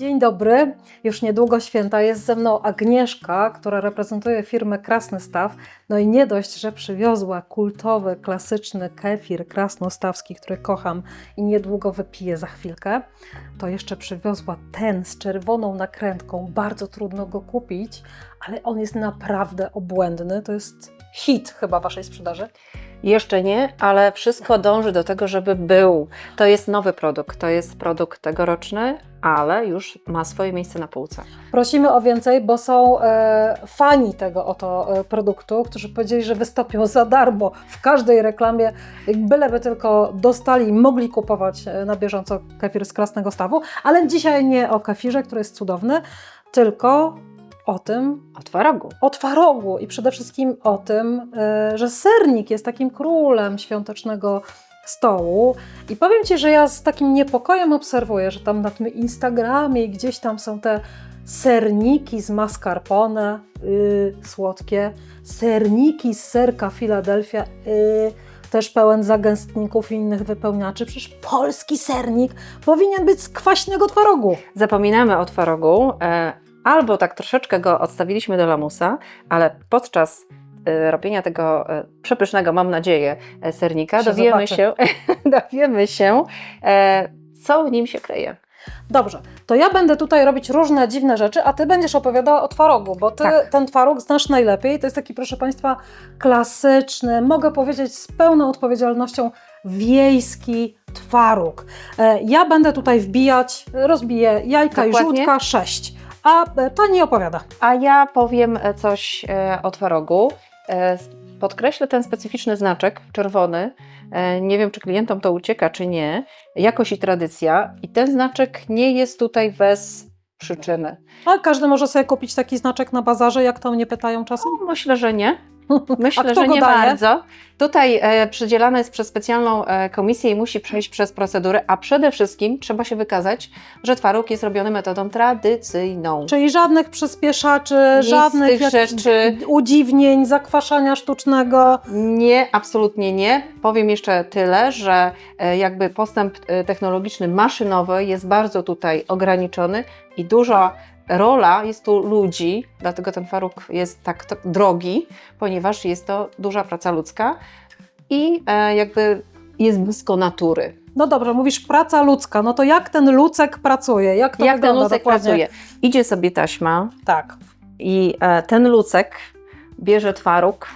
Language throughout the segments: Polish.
Dzień dobry, już niedługo święta. Jest ze mną Agnieszka, która reprezentuje firmę Krasny Staw. No i nie dość, że przywiozła kultowy, klasyczny kefir krasnostawski, który kocham i niedługo wypiję za chwilkę, to jeszcze przywiozła ten z czerwoną nakrętką. Bardzo trudno go kupić, ale on jest naprawdę obłędny. To jest hit chyba waszej sprzedaży. Jeszcze nie, ale wszystko dąży do tego, żeby był. To jest nowy produkt, to jest produkt tegoroczny, ale już ma swoje miejsce na półce. Prosimy o więcej, bo są e, fani tego oto e, produktu, którzy powiedzieli, że wystąpią za darmo w każdej reklamie, byleby tylko dostali i mogli kupować e, na bieżąco kefir z krasnego stawu. Ale dzisiaj nie o kefirze, który jest cudowny, tylko o tym, O twarogu. o twarogu i przede wszystkim o tym, e, że sernik jest takim królem świątecznego stołu. I powiem Ci, że ja z takim niepokojem obserwuję, że tam na tym Instagramie gdzieś tam są te serniki z mascarpone, yy, słodkie, serniki z serka Philadelphia, yy, też pełen zagęstników i innych wypełniaczy. Przecież polski sernik powinien być z kwaśnego twarogu. Zapominamy o twarogu, e, albo tak troszeczkę go odstawiliśmy do lamusa, ale podczas robienia tego e, przepysznego, mam nadzieję, e, sernika, Się dowiemy zobaczy. się, dowiemy się e, co w nim się kryje. Dobrze, to ja będę tutaj robić różne dziwne rzeczy, a ty będziesz opowiadała o twarogu, bo ty Tak. ten twaróg znasz najlepiej. To jest taki, proszę Państwa, klasyczny, mogę powiedzieć z pełną odpowiedzialnością, wiejski twaróg. E, Ja będę tutaj wbijać, rozbiję jajka i Dokładnie. żółtka 6, a e, pani opowiada. A ja powiem coś o twarogu. E, Podkreślę ten specyficzny znaczek czerwony. E, Nie wiem, czy klientom to ucieka, czy nie. Jakość i tradycja. I ten znaczek nie jest tutaj bez przyczyny. A każdy może sobie kupić taki znaczek na bazarze, jak to mnie pytają czasem? Myślę, że nie. Myślę, że nie daje? bardzo. Tutaj e, przydzielane jest przez specjalną e, komisję i musi przejść przez procedurę, a przede wszystkim trzeba się wykazać, że twaróg jest robiony metodą tradycyjną. Czyli żadnych przyspieszaczy, Nic z żadnych tych jak- rzeczy. udziwnień, zakwaszania sztucznego. Nie, absolutnie nie. Powiem jeszcze tyle, że e, jakby postęp e, technologiczny, maszynowy jest bardzo tutaj ograniczony i duża rola jest tu ludzi, dlatego ten faruk jest tak drogi, ponieważ jest to duża praca ludzka i e, jakby jest blisko natury. No dobrze, mówisz praca ludzka, no to jak ten lucek pracuje? Jak to Jak ten lucek dokładnie? pracuje? Idzie sobie taśma Tak. i e, ten lucek bierze twaróg,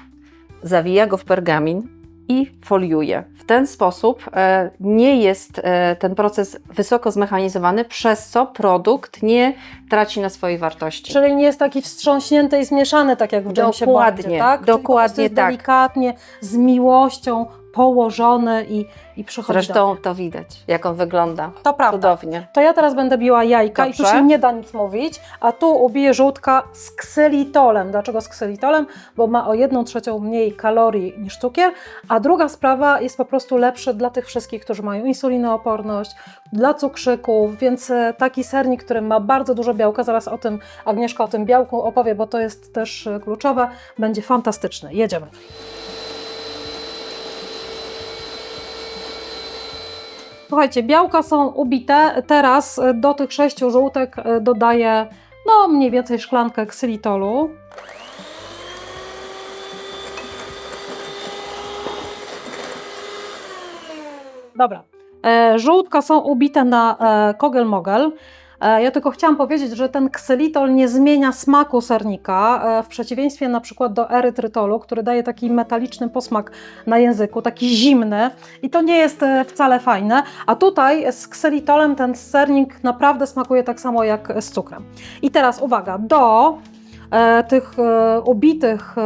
zawija go w pergamin i foliuje. W ten sposób e, nie jest e, ten proces wysoko zmechanizowany, przez co produkt nie traci na swojej wartości. Czyli nie jest taki wstrząśnięty i zmieszany, tak jak w Jamesie Dokładnie, Bondzie, tak? Czyli dokładnie jest tak. delikatnie, z miłością położony i, i przychodzi Zresztą to widać, jak on wygląda. To prawda. Cudownie. To ja teraz będę biła jajka i tu Dobrze. się nie da nic mówić, a tu ubiję żółtka z ksylitolem. Dlaczego z ksylitolem? Bo ma o jedną trzecią mniej kalorii niż cukier, a druga sprawa jest po prostu lepszy dla tych wszystkich, którzy mają insulinooporność, dla cukrzyków, więc e, taki sernik, który ma bardzo dużo białka, zaraz o tym Agnieszka o tym białku opowie, bo to jest też e, kluczowe, będzie fantastyczny. Jedziemy. Słuchajcie, białka są ubite. Teraz e, do tych sześciu żółtek e, dodaję no mniej więcej szklankę ksylitolu. Dobra. E, żółtka są ubite na kogel-mogel. E, ja tylko chciałam powiedzieć, że ten ksylitol nie zmienia smaku sernika, e, w przeciwieństwie na przykład do erytrytolu, który daje taki metaliczny posmak na języku, taki zimny i to nie jest e, wcale fajne. A tutaj z ksylitolem ten sernik naprawdę smakuje tak samo jak z cukrem. I teraz uwaga, do tych ubitych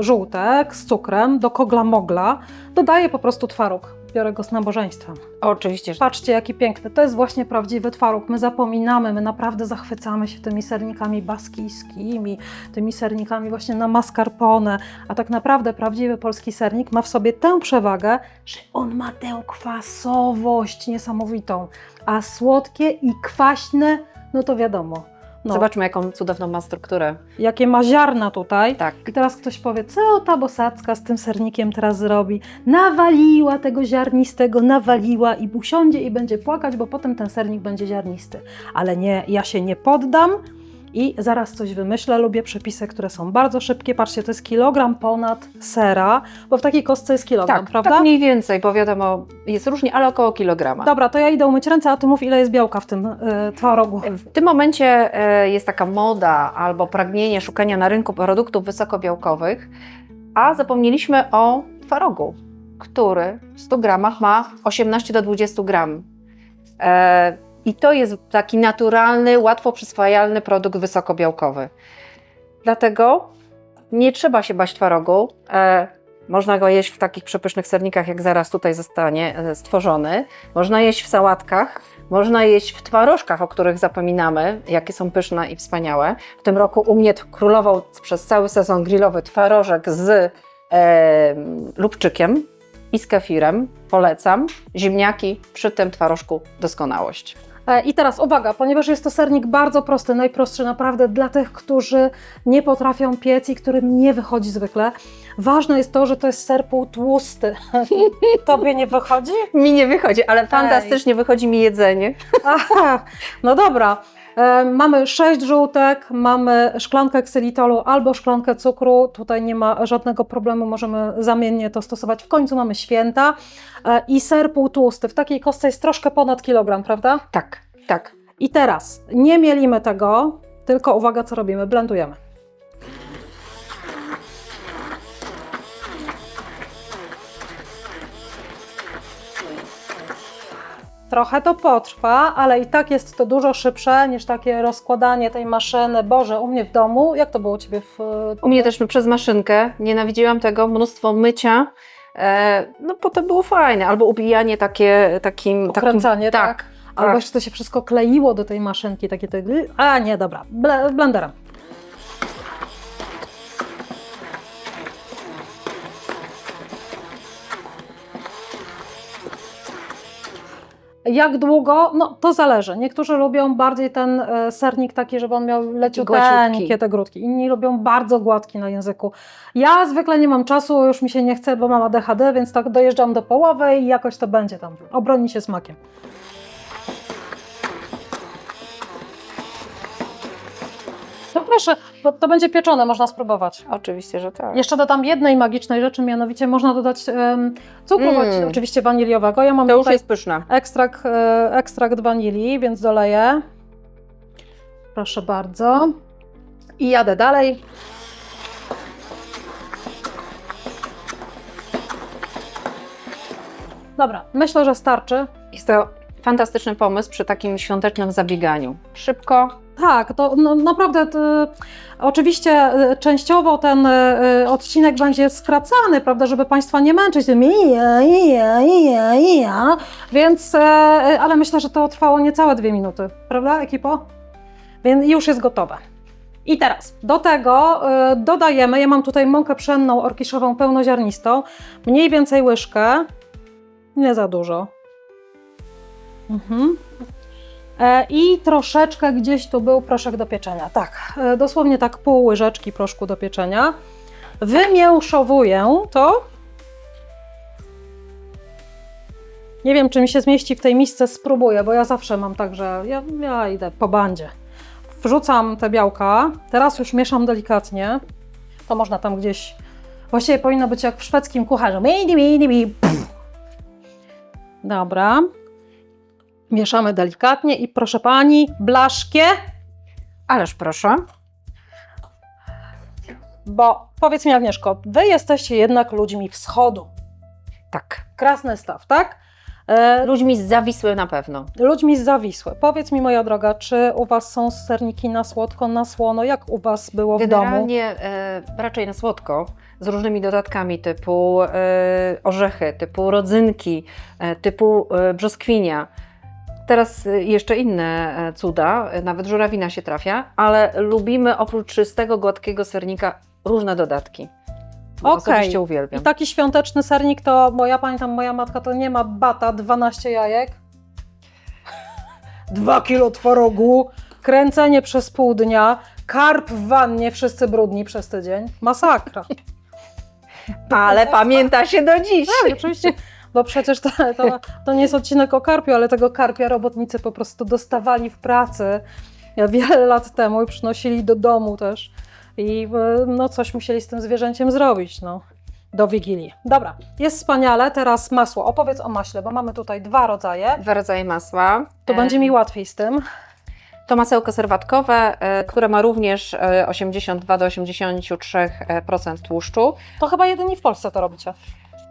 żółtek z cukrem, do kogla mogla, dodaję po prostu twaróg. Biorę go z nabożeństwem. Oczywiście, że Patrzcie, jaki piękny. To jest właśnie prawdziwy twaróg. My zapominamy, my naprawdę zachwycamy się tymi sernikami baskijskimi, tymi sernikami właśnie na mascarpone. A tak naprawdę prawdziwy polski sernik ma w sobie tę przewagę, że on ma tę kwasowość niesamowitą. A słodkie i kwaśne, no to wiadomo. No. Zobaczmy, jaką cudowną ma strukturę. Jakie ma ziarna tutaj. Tak. I teraz ktoś powie, co ta bosacka z tym sernikiem teraz zrobi? Nawaliła tego ziarnistego, nawaliła i usiądzie i będzie płakać, bo potem ten sernik będzie ziarnisty. Ale nie, ja się nie poddam i zaraz coś wymyślę. Lubię przepisy, które są bardzo szybkie. Patrzcie, to jest kilogram ponad sera, bo w takiej kostce jest kilogram, Tak, prawda? tak mniej więcej, bo wiadomo, jest różnie, ale około kilograma. Dobra, to ja idę umyć ręce, a ty mów, ile jest białka w tym y, twarogu. W tym momencie e, jest taka moda albo pragnienie szukania na rynku produktów wysokobiałkowych, a zapomnieliśmy o twarogu, który w 100 gramach ma 18 do 20 gram. E, I to jest taki naturalny, łatwo przyswajalny produkt wysokobiałkowy. Dlatego nie trzeba się bać twarogu. E, można go jeść w takich przepysznych sernikach, jak zaraz tutaj zostanie e, stworzony. Można jeść w sałatkach. Można jeść w twarożkach, o których zapominamy, jakie są pyszne i wspaniałe. W tym roku u mnie królował przez cały sezon grillowy twarożek z e, lubczykiem i z kefirem. Polecam. Ziemniaki przy tym twarożku doskonałość. E, I teraz uwaga, ponieważ jest to sernik bardzo prosty, najprostszy naprawdę dla tych, którzy nie potrafią piec i którym nie wychodzi zwykle. Ważne jest to, że to jest ser półtłusty. Tobie nie wychodzi? Mi nie wychodzi, ale fantastycznie wychodzi mi jedzenie. Aha, no dobra. E, mamy sześć żółtek, mamy szklankę ksylitolu albo szklankę cukru. Tutaj nie ma żadnego problemu, możemy zamiennie to stosować. W końcu mamy święta e, i ser półtłusty. W takiej kostce jest troszkę ponad kilogram, prawda? Tak, tak. I teraz nie mielimy tego, tylko uwaga, co robimy? Blendujemy. Trochę to potrwa, ale i tak jest to dużo szybsze niż takie rozkładanie tej maszyny. Boże, u mnie w domu, jak to było u Ciebie w... U mnie też przez maszynkę. Nienawidziłam tego, mnóstwo mycia. E, no potem było fajne. Albo ubijanie takie, takim... takim Ukręcanie, tak? tak. Albo tak. jeszcze to się wszystko kleiło do tej maszynki, takie te... A nie, dobra, Ble, blenderem. Jak długo? No to zależy. Niektórzy lubią bardziej ten e, sernik taki, żeby on miał leciuteńkie te grudki. Inni lubią bardzo gładki na języku. Ja zwykle nie mam czasu, już mi się nie chce, bo mam ADHD, więc tak dojeżdżam do połowy i jakoś to będzie tam. Obroni się smakiem. No proszę, bo to będzie pieczone, można spróbować. Oczywiście, że tak. Jeszcze dodam jednej magicznej rzeczy, mianowicie można dodać um, cukru, Mm. oczywiście waniliowego. Ja mam To już tutaj jest pyszne. ekstrakt, e, ekstrakt wanilii, więc doleję. Proszę bardzo. I jadę dalej. Dobra, myślę, że starczy. Jest to fantastyczny pomysł przy takim świątecznym zabieganiu. Szybko, Tak, to no, naprawdę to, oczywiście e, częściowo ten e, odcinek będzie skracany, prawda, żeby Państwa nie męczyć tym ija, ija, ija, więc, e, ale myślę, że to trwało niecałe dwie minuty, prawda ekipo? Więc już jest gotowe. I teraz do tego e, dodajemy, ja mam tutaj mąkę pszenną orkiszową pełnoziarnistą, mniej więcej łyżkę, nie za dużo. Mhm. E, I troszeczkę gdzieś tu był proszek do pieczenia. Tak, e, dosłownie tak pół łyżeczki proszku do pieczenia. Wymięszowuję to. Nie wiem, czy mi się zmieści w tej misce, spróbuję, bo ja zawsze mam tak, że ja, ja idę po bandzie. Wrzucam te białka, teraz już mieszam delikatnie. To można tam gdzieś. Właściwie powinno być jak w szwedzkim kucharzu. Dobra. Mieszamy delikatnie i proszę pani, blaszkie, ależ proszę. bo powiedz mi Agnieszko, wy jesteście jednak ludźmi wschodu. Tak. Krasny staw, tak? E, Ludźmi zawisły na pewno. ludźmi z Zawisły. Powiedz mi moja droga, czy u was są serniki na słodko, na słono? Jak u was było w domu? Generalnie e, raczej na słodko, z różnymi dodatkami typu e, orzechy, typu rodzynki, e, typu e, brzoskwinia. Teraz e, jeszcze inne e, cuda, e, nawet żurawina się trafia, ale lubimy oprócz czystego, gładkiego sernika różne dodatki. Okej. Osobiście I uwielbiam. taki świąteczny sernik to, bo ja pamiętam, moja matka to nie ma bata, 12 jajek, 2 kilo twarogu, kręcenie przez pół dnia, karp w wannie, wszyscy brudni przez tydzień. Masakra. Ale pamięta się do dziś. Tak, oczywiście. Bo przecież to, to, to nie jest odcinek o karpiu, ale tego karpia robotnicy po prostu dostawali w pracy ja wiele lat temu i przynosili do domu też. I e, no coś musieli z tym zwierzęciem zrobić, no. Do Wigilii. Dobra, jest wspaniale. Teraz masło. Opowiedz o maśle, bo mamy tutaj dwa rodzaje. Dwa rodzaje masła. To E, będzie mi łatwiej z tym. To masełko serwatkowe, e, które ma również e, 82 do 83% tłuszczu. To chyba jedynie w Polsce to robicie.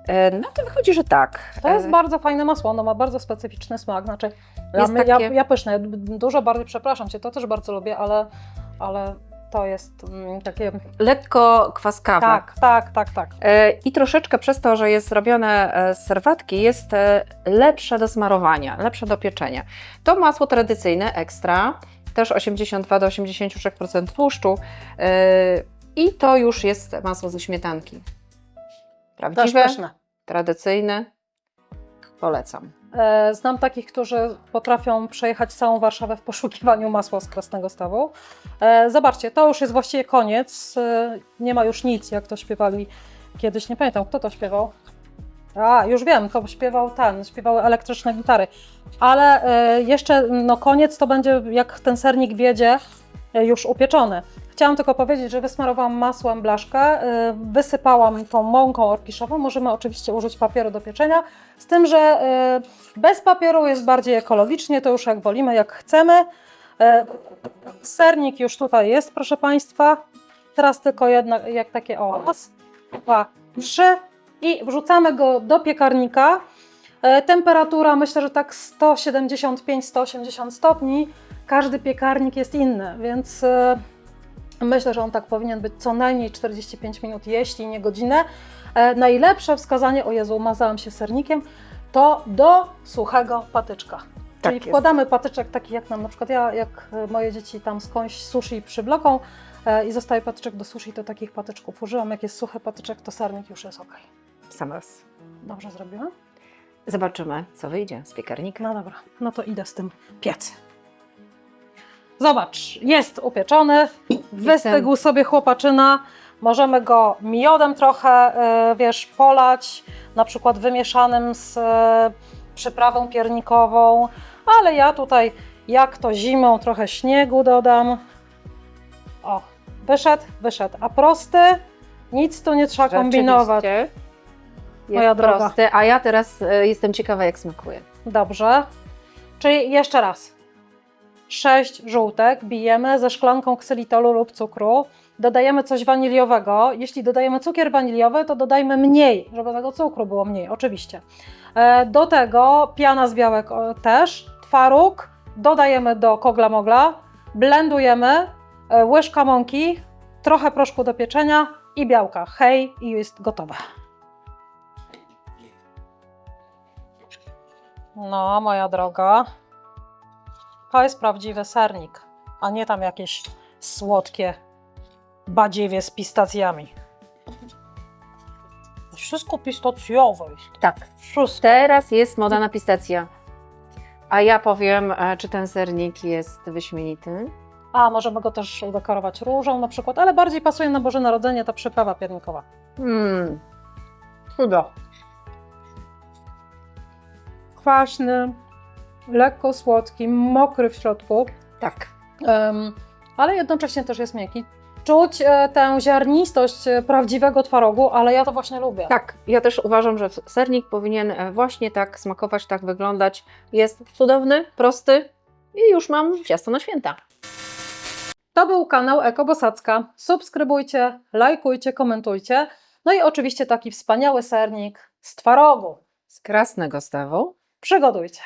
E, No to wychodzi, że tak. To jest E, bardzo fajne masło, ono ma bardzo specyficzny smak. Znaczy, ja, my- ja, takie- ja pyszne, dużo bardziej, przepraszam Cię, to też bardzo lubię, ale, ale to jest mm, takie... lekko kwaskawe. Tak, tak, tak, tak. E, I troszeczkę przez to, że jest zrobione z serwatki, jest lepsze do smarowania, lepsze do pieczenia. To masło tradycyjne, ekstra, też 82 do 83% tłuszczu i to już jest masło ze śmietanki. Też Prawdziwe, pyszne. tradycyjne, polecam. E, Znam takich, którzy potrafią przejechać całą Warszawę w poszukiwaniu masła z krasnego stawu. E, Zobaczcie, to już jest właściwie koniec. E, Nie ma już nic, jak to śpiewali kiedyś. Nie pamiętam, kto to śpiewał. A, już wiem, to śpiewał ten, śpiewały elektryczne gitary. Ale e, jeszcze no koniec to będzie, jak ten sernik wiedzie, e, już upieczony. Chciałam tylko powiedzieć, że wysmarowałam masłem blaszkę, e, wysypałam tą mąką orkiszową. Możemy oczywiście użyć papieru do pieczenia, z tym, że e, bez papieru jest bardziej ekologicznie, to już jak wolimy, jak chcemy. E, Sernik już tutaj jest, proszę Państwa. Teraz tylko jedna, jak takie o, raz, dwa, trzy i wrzucamy go do piekarnika. Temperatura myślę, że tak 175-180 stopni. Każdy piekarnik jest inny, więc myślę, że on tak powinien być co najmniej 45 minut, jeśli nie godzinę. E, Najlepsze wskazanie, o Jezu, umazałam się sernikiem, to do suchego patyczka. Czyli jest. wkładamy patyczek taki jak nam, na przykład ja, jak moje dzieci tam skądś sushi przywloką e, i zostaje patyczek do sushi, to takich patyczków używam. Jak jest suchy patyczek, to sernik już jest ok. Sam raz. Dobrze zrobiłam? Zobaczymy, co wyjdzie z piekarnika. No dobra, no to idę z tym piec. Zobacz, jest upieczony, wystygł sobie chłopaczyna. Możemy go miodem trochę, e, wiesz, polać, na przykład wymieszanym z e, przyprawą piernikową, ale ja tutaj, jak to zimą, trochę śniegu dodam. O, wyszedł, wyszedł. A prosty, nic tu nie trzeba kombinować. Rzeczywiście Moja Jest droga. prosty, a ja teraz e, jestem ciekawa, jak smakuje. Dobrze. Czyli jeszcze raz. 6 żółtek bijemy ze szklanką ksylitolu lub cukru. Dodajemy coś waniliowego. Jeśli dodajemy cukier waniliowy, to dodajmy mniej, żeby tego cukru było mniej, oczywiście. E, Do tego piana z białek o, też, twaróg, dodajemy do kogla mogla, blendujemy, e, łyżka mąki, trochę proszku do pieczenia i białka. Hej, i jest gotowe. No, moja droga. To jest prawdziwy sernik, a nie tam jakieś słodkie badziewie z pistacjami. Wszystko pistacjowe jest. Tak. Wszystko. Teraz jest moda na pistacja. A ja powiem, e, czy ten sernik jest wyśmienity. A możemy go też udekorować różą na przykład, ale bardziej pasuje na Boże Narodzenie ta przyprawa piernikowa. Hmm. Chudo. Kwaśny, lekko słodki, mokry w środku. Tak. Em, ale jednocześnie też jest miękki. Czuć e, tę ziarnistość e, prawdziwego twarogu, ale ja to właśnie lubię. Tak, ja też uważam, że sernik powinien e, właśnie tak smakować, tak wyglądać. Jest cudowny, prosty i już mam ciasto na święta. To był kanał Eko Bosacka. Subskrybujcie, lajkujcie, komentujcie. No i oczywiście taki wspaniały sernik z twarogu. Z krasnego stawu. Przygodujcie.